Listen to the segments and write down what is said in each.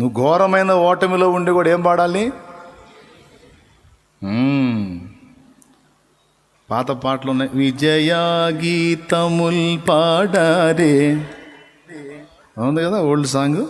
నువ్వు ఘోరమైన ఓటమిలో ఉండి కూడా ఏం పాడాలి? పాత పాటలు ఉన్నాయి. విజయ గీతముల్ పాడారే. ఉంది కదా ఓల్డ్ సాంగ్?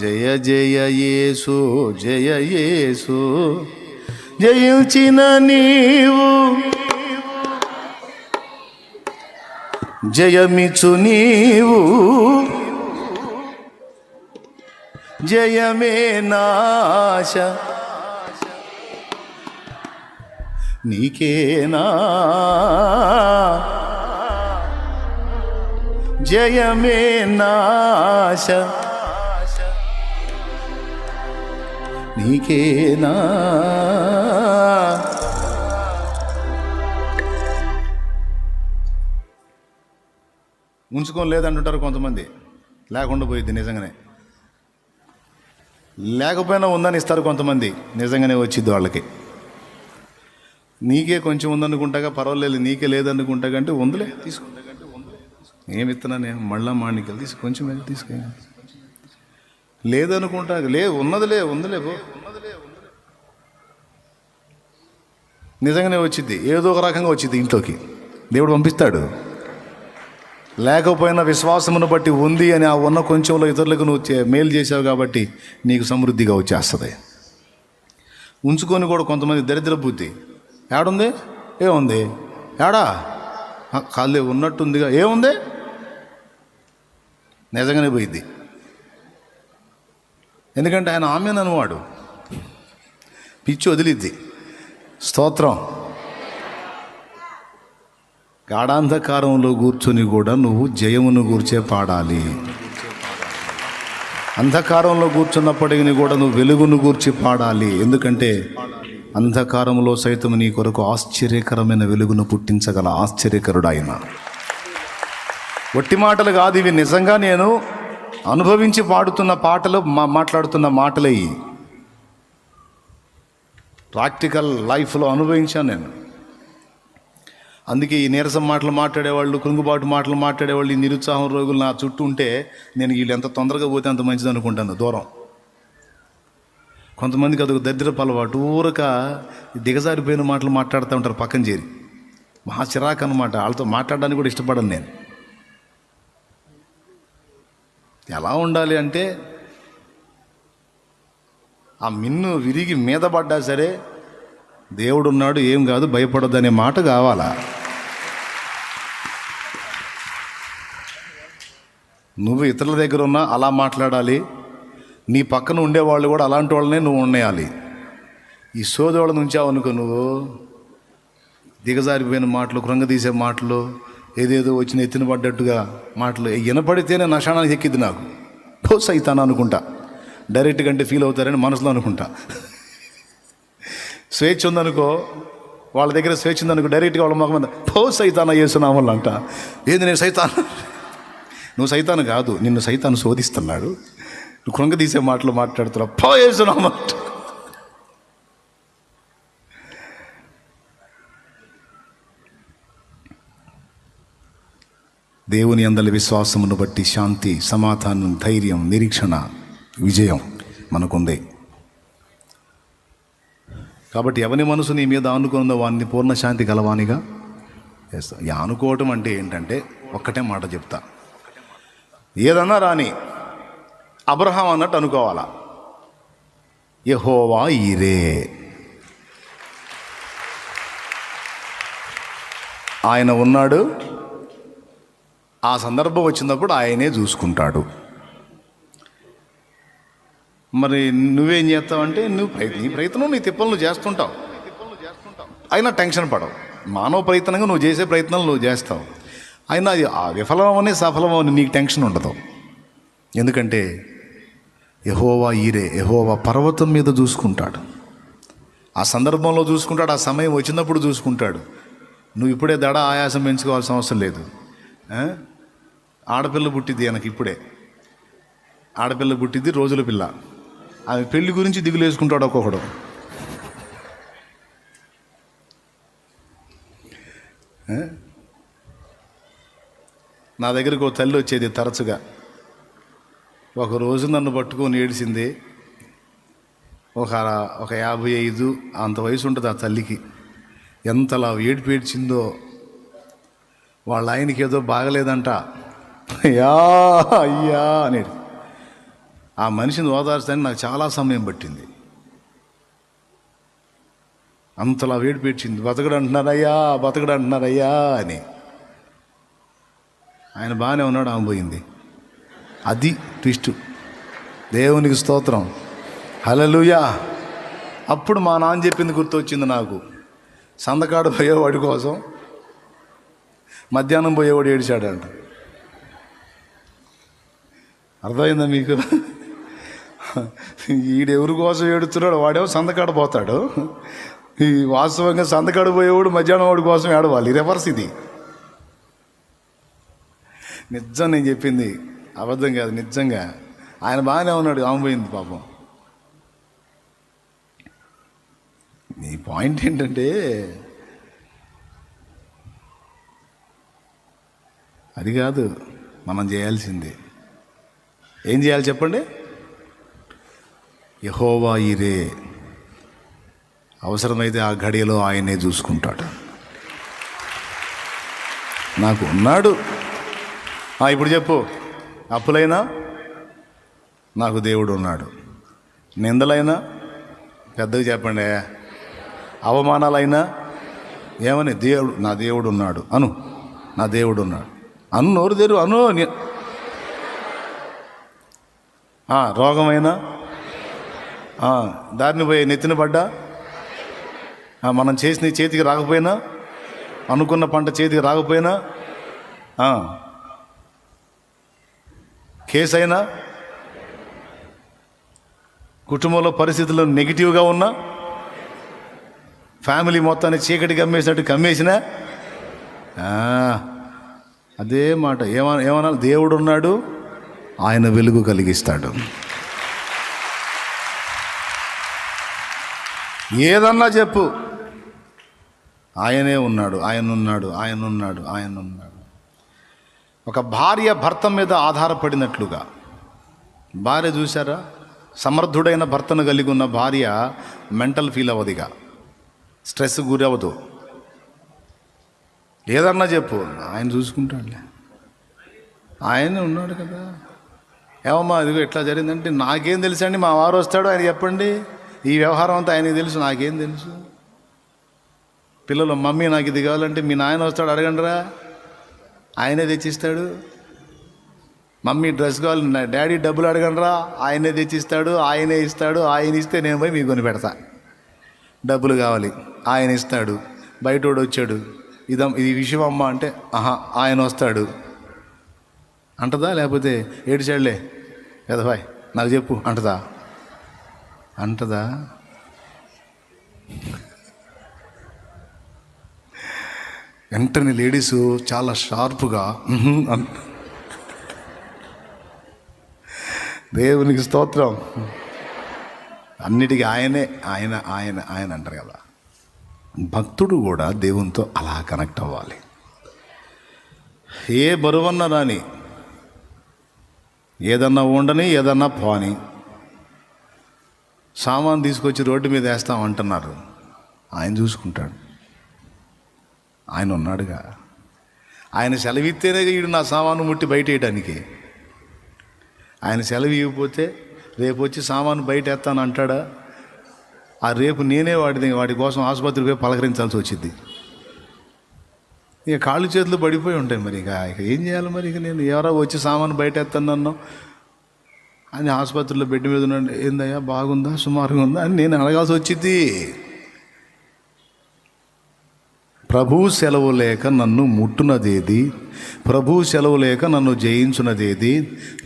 జయ జయ యేసు జయ యేసు. జయించిన నీవు. జయమిచు నీవు. జయమే నాశ. నీకేనా? జయమే నాశ. నీకేనా? ఉంచుకోలేదంటుంటారు కొంతమంది. లేకుండా పోయింది నిజంగానే. లేకపోయినా ఉందని ఇస్తారు కొంతమంది. నిజంగానే వచ్చింది వాళ్ళకి. నీకే కొంచెం ఉందనుకుంటాగా పర్వాలేదు నీకే లేదనుకుంటా కంటే ఉందిలే తీసుకో. ఏమి ఇస్తున్నా నేను? మళ్ళా మాణికలు తీసు కొంచెం వెళ్ళి తీసుకో. లేదనుకుంటా లే ఉన్నదిలే ఉందిలే పో. నిజంగానే వచ్చింది ఏదో ఒక రకంగా వచ్చింది ఇంట్లోకి. దేవుడు పంపిస్తాడు. లేకపోయినా విశ్వాసమును బట్టి ఉంది అని ఆ ఉన్న కొంచెంలో ఇతరులకు నువ్వు మేలు చేసావు కాబట్టి నీకు సమృద్ధిగా వచ్చేస్తుంది. ఉంచుకొని కూడా కొంతమంది దరిద్ర బుద్ధి. ఏడుంది? ఏముంది? ఏడా? కాలే ఉన్నట్టుందిగా. ఏముంది? నిజంగానే పోయింది ఎందుకంటే ఆయన ఆమె అనువాడు పిచ్చి వదిలిద్ది. స్తోత్రం. గాఢాంధకారంలో కూర్చొని కూడా నువ్వు జయమును గూర్చే పాడాలి. అంధకారంలో కూర్చున్నప్పటికీ కూడా నువ్వు వెలుగును గూర్చి పాడాలి. ఎందుకంటే అంధకారంలో సైతం నీ కొరకు ఆశ్చర్యకరమైన వెలుగును పుట్టించగల ఆశ్చర్యకరుడు ఆయన ఒట్టి మాటలు కాదు ఇవి. నిజంగా నేను అనుభవించి పాడుతున్న పాటలు మా మాట్లాడుతున్న మాటలే ప్రాక్టికల్ లైఫ్లో అనుభవించాను నేను. అందుకే ఈ నీరసం మాటలు మాట్లాడేవాళ్ళు కృంగుబాటు మాటలు మాట్లాడేవాళ్ళు ఈ నిరుత్సాహం రోగులు నా చుట్టూ ఉంటే నేను వీళ్ళు ఎంత తొందరగా పోతే అంత మంచిది అనుకుంటాను దూరం. కొంతమందికి అదొక దరిద్రపు అలవాటు. ఊరక దిగజారిపోయిన మాటలు మాట్లాడుతూ ఉంటారు పక్కన చేరి. మహా చిరాకు అనమాట వాళ్ళతో మాట్లాడడానికి కూడా ఇష్టపడను నేను. ఎలా ఉండాలి అంటే ఆ మిన్ను విరిగి మీద పడ్డా సరే దేవుడున్నాడు ఏం కాదు భయపడద్దు అనే మాట కావాలా? నువ్వు ఇతరుల దగ్గర ఉన్నా అలా మాట్లాడాలి. నీ పక్కన ఉండేవాళ్ళు కూడా అలాంటి వాళ్ళనే నువ్వు ఉండేయాలి. ఈ సోదోళ్ళ నుంచావనుకో నువ్వు. దిగజారిపోయిన మాటలు కృంగదీసే మాటలు ఏదేదో వచ్చిన ఎత్తిన పడ్డట్టుగా మాటలు వినపడితేనే నషాణానికి ఎక్కిద్ది నాకు. పోస్ అవుతాను అనుకుంటా. డైరెక్ట్గా అంటే ఫీల్ అవుతారని మనసులో అనుకుంటా. స్వేచ్ఛ ఉందనుకో వాళ్ళ దగ్గర స్వేచ్ఛ ఉందనుకో డైరెక్ట్గా వాళ్ళ మొహం మీద పో సైతాన చేస్తున్నాం అంట. ఏంది నేను సైతాన్? నువ్వు సైతాను కాదు నిన్ను సైతాను శోధిస్తున్నాడు. నువ్వు కృంగ తీసే మాటలు మాట్లాడుతున్నావు. పో చేస్తున్నావు దేవుని అందరి విశ్వాసమును బట్టి శాంతి సమాధానం ధైర్యం నిరీక్షణ విజయం మనకుంది. కాబట్టి ఎవని మనసు నీ మీద ఆనుకుందో వాడిని పూర్ణ శాంతి గలవానిగా చేస్తా ఈ ఆనుకోవటం అంటే ఏంటంటే ఒక్కటే మాట చెప్తా. ఏదన్నా రాని అబ్రహాం అన్నట్టు అనుకోవాలా? యహోవా ఈరే. ఆయన ఉన్నాడు. ఆ సందర్భం వచ్చినప్పుడు ఆయనే చూసుకుంటాడు. మరి నువ్వేం చేస్తావంటే నువ్వు ప్రయత్నం నీ ప్రయత్నం నీ తిప్పలు నువ్వు చేస్తుంటావు. అయినా టెన్షన్ పడవు. మానవ ప్రయత్నంగా నువ్వు చేసే ప్రయత్నాలు నువ్వు చేస్తావు. అయినా అది ఆ విఫలమని సఫలమని నీకు టెన్షన్ ఉండదు. ఎందుకంటే యహోవా ఈరే యహోవా పర్వతం మీద చూసుకుంటాడు. ఆ సందర్భంలో చూసుకుంటాడు ఆ సమయం వచ్చినప్పుడు చూసుకుంటాడు. నువ్వు ఇప్పుడే దడ ఆయాసం పెంచుకోవాల్సిన అవసరం లేదు. ఆడపిల్ల పుట్టింది వెనక ఇప్పుడే. ఆడపిల్ల పుట్టింది రోజుల పిల్ల. ఆమె పెళ్ళి గురించి దిగులేసుకుంటాడు ఒక్కొక్కడు. నా దగ్గరికి ఒక తల్లి వచ్చేది తరచుగా. ఒక రోజు నన్ను పట్టుకొని ఏడిసింది ఒక ఒక యాభై ఐదు అంత వయసు ఉంటుంది ఆ తల్లికి. ఎంతలా ఏడిపి ఏడ్చిందో. వాళ్ళ ఆయనకి ఏదో బాగలేదంట. అయ్యా అయ్యా అనేది ఆ మనిషిని ఓదార్చడానికి నాకు చాలా సమయం పట్టింది. అంతలా వేడి పెట్టింది బతకడు అంటున్నారయ్యా బతకడు అంటున్నారయ్యా అని. ఆయన బాగానే ఉన్నాడు ఆమె పోయింది. అది ట్విస్ట్. దేవునికి స్తోత్రం. హలలుయా అప్పుడు మా నాన్న చెప్పింది గుర్తొచ్చింది నాకు. సందకాడు పోయేవాడి కోసం మధ్యాహ్నం పోయేవాడు ఏడిచాడంట. అర్థమైందా మీకు? ఈడెవరి కోసం ఏడుతున్నాడు వాడేమో సందకాడ పోతాడు. ఈ వాస్తవంగా సందకాడ పోయేవాడు మధ్యాహ్నం వాడి కోసం ఏడవాలి. రివర్స్ ఇది. నిజం నేను చెప్పింది. అబద్ధం కాదు నిజంగా. ఆయన బాగానే ఉన్నాడు ఆమె పోయింది పాపం. నీ పాయింట్ ఏంటంటే అది కాదు మనం చేయాల్సింది. ఏం చేయాలి చెప్పండి? యహోవా ఇరే అవసరమైతే ఆ ఘడియలో ఆయనే చూసుకుంటాడు. నాకు ఉన్నాడు. ఇప్పుడు చెప్పు. అప్పులైనా? నాకు దేవుడు ఉన్నాడు. నిందలైనా? పెద్దగా చెప్పండి. అవమానాలైనా? ఏమని? దేవుడు నా దేవుడు ఉన్నాడు. అను. నా దేవుడు ఉన్నాడు. అను నోరు తెరు అను. రోగమైనా? దారిని పోయి నెత్తిన పడ్డా? మనం చేసిన చేతికి రాకపోయినా? అనుకున్న పంట చేతికి రాకపోయినా? కేసు అయినా కుటుంబంలో పరిస్థితులు నెగిటివ్గా ఉన్నా? ఫ్యామిలీ మొత్తాన్ని చీకటి కమ్మేసినట్టు కమ్మేసినా? అదే మాట. ఏమన్నా ఏమన్నా దేవుడు ఉన్నాడు ఆయన వెలుగు కలిగిస్తాడు. ఏదన్నా చెప్పు. ఆయనే ఉన్నాడు ఆయన ఉన్నాడు ఆయన ఉన్నాడు ఆయన ఉన్నాడు ఒక భార్య భర్త మీద ఆధారపడినట్లుగా. భార్య చూసారా సమర్థుడైన భర్తను కలిగి ఉన్న భార్య మెంటల్ ఫీల్ అవ్వదుగా. స్ట్రెస్ గురవదు ఏదన్నా చెప్పు. ఆయన చూసుకుంటాడులే. ఆయనే ఉన్నాడు కదా. ఏమమ్మా ఇదిగో ఎట్లా జరిగిందంటే నాకేం తెలుసండి? మా వారు వస్తాడు ఆయన చెప్పండి. ఈ వ్యవహారం అంతా ఆయనకి తెలుసు నాకేం తెలుసు? పిల్లలు మమ్మీ నాకు ఇది కావాలంటే మీ నాయన వస్తాడు అడగండిరా. ఆయనే తెచ్చిస్తాడు. మమ్మీ డ్రెస్ కావాలి నా డాడీ డబ్బులు అడగండిరా. ఆయనే తెచ్చిస్తాడు ఆయనే ఇస్తాడు ఆయన ఇస్తే నేను పోయి మీకు కొని పెడతా డబ్బులు కావాలి ఆయన ఇస్తాడు. బయటోడు వచ్చాడు. ఇదం ఇది విషయం అమ్మ అంటే ఆహా ఆయన వస్తాడు. అంటదా? లేకపోతే ఏడిచాడులే కదబాయ్ నాకు చెప్పు అంటదా? అంటదా? వెంటనే లేడీసు చాలా షార్ప్గా దేవునికి స్తోత్రం. అన్నిటికీ ఆయనే ఆయన ఆయన ఆయన అంటారు కదా. భక్తుడు కూడా దేవునితో అలా కనెక్ట్ అవ్వాలి. ఏ బరువన్నా రాని ఏదన్నా ఉండని ఏదన్నా పోని సామాన్ తీసుకొచ్చి రోడ్డు మీద వేస్తాం అంటున్నారు. ఆయన చూసుకుంటాడు. ఆయన ఉన్నాడుగా. ఆయన సెలవిస్తేనే వీడు నా సామాను ముట్టి బయట వేయడానికి ఆయన సెలవు ఇవ్వకపోతే రేపు వచ్చి సామాను బయట వేస్తాను అంటాడా? ఆ రేపు నేనే వాడి వాడి కోసం ఆసుపత్రికి పోయి పలకరించాల్సి వచ్చింది. ఇక కాళ్ళు చేతులు పడిపోయి ఉంటాయి మరి ఇక. ఇక ఏం చేయాలి మరి? ఇక నేను ఎవరో వచ్చి సామాను బయట ఎత్తాను అని ఆసుపత్రిలో బెడ్ మీద ఉన్నాడు ఏందయ్యా బాగుందా సుమారుగా ఉందా అని నేను అడగాల్సి వచ్చింది. ప్రభు సెలవు లేక నన్ను ముట్టునదేది? ప్రభు సెలవు లేక నన్ను జయించున్నదేది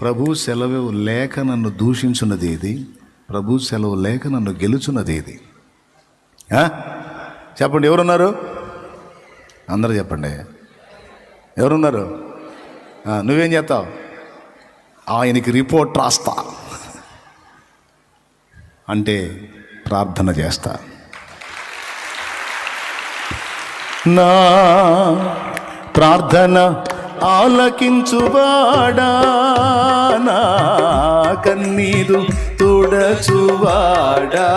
ప్రభు సెలవు లేక నన్ను దూషించున్నదేది ప్రభు సెలవు లేక నన్ను గెలుచున్నదేది చెప్పండి ఎవరున్నారు? అందరూ చెప్పండి. ఎవరున్నారు? నువ్వేం చేస్తావు? ఆయనకి రిపోర్ట్ రాస్తా. అంటే ప్రార్థన చేస్తా. నా ప్రార్థన ఆలకించువాడా? నా కన్నీరు తుడచువాడా?